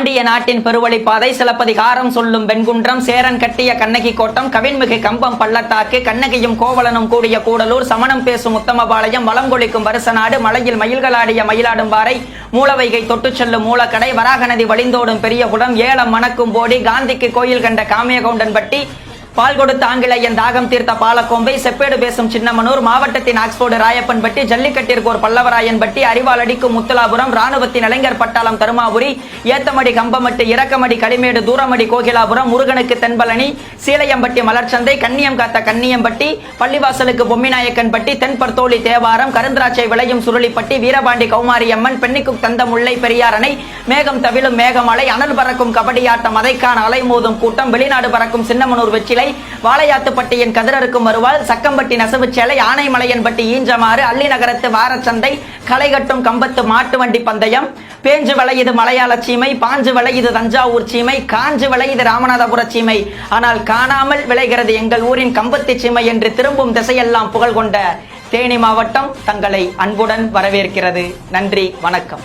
பாண்டிய நாட்டின் பெருவழிப்பாதை சிலப்பதிகாரம் சொல்லும் வெண்குன்றம் சேரன் கட்டிய கண்ணகி கோட்டம் கவின்மிகு கம்பம் பள்ளத்தாக்கு கண்ணகியும் கோவலனும் கூடிய கூடலூர் சமணம் பேசும் உத்தமபாளையம் வளம் வளங்கொழிக்கும் வருசநாடு மலையில் மயில்களாடிய மயிலாடும்பாறை மூலவைகை தொட்டு செல்லும் மூலக்கடை வராகநதி வழிந்தோடும் பெரிய குடம் ஏலம் மணக்கும் போடி காந்திக்கு கோயில் கண்ட காமியகவுண்டன் பட்டி பால் கொடுத்த ஆங்கிலேயன் தாகம் தீர்த்த பாலக்கோம்பை செப்பேடு பேசும் சின்னமனூர் மாவட்டத்தின் ஆக்ஸ்போர்டு ராயப்பன்பட்டி ஜல்லிக்கட்டிற்கு ஒரு பல்லவராயன்பட்டி அறிவால் அடிக்கும் முத்துலாபுரம் ராணுவத்தின் இளைஞர் பட்டாளம் தருமாபுரி ஏத்தமடி கம்பமட்டு இறக்கமடி களிமேடு தூரமடி கோகிலாபுரம் முருகனுக்கு தென்பழனி சீலையம்பட்டி மலர்ச்சந்தை கன்னியம் காத்த கன்னியம்பட்டி பள்ளிவாசலுக்கு பொம்மிநாயக்கன்பட்டி தென்பர்த்தோழி தேவாரம் கருந்திராட்சை விளையும் சுருளிப்பட்டி வீரபாண்டி கௌமாரியம்மன் பெண்ணிக்கு தந்த முல்லை பெரியார் அணை மேகம் தவிழும் மேகமலை அனல் பறக்கும் கபடியாட்டம் அதைக்கான அலைமோதும் கூட்டம் வெளிநாடு பறக்கும் சின்னமனூர் வெற்றிலை வாழையாத்துப்பட்டியின் கதிரருக்கும் வருவாள் சக்கம்பட்டி நெசவுச்சேலை ஆனைமலையன்பட்டி ஈஞ்சமாறு அள்ளி நகரத்து வாரச்சந்தை களைகட்டும் கம்பத்து மாட்டு வண்டி பந்தயம் பேஞ்சு விளையுது மலையாள சீமை பாஞ்சு விளையுது தஞ்சாவூர் சீமை காஞ்சு விளையுது ராமநாதபுர சீமை. ஆனால் காணாமல் விளைகிறது எங்கள் ஊரின் கம்பத்தி சீமை என்று திரும்பும் திசையெல்லாம் புகழ் கொண்ட தேனி மாவட்டம் தங்களை அன்புடன் வரவேற்கிறது. நன்றி வணக்கம்.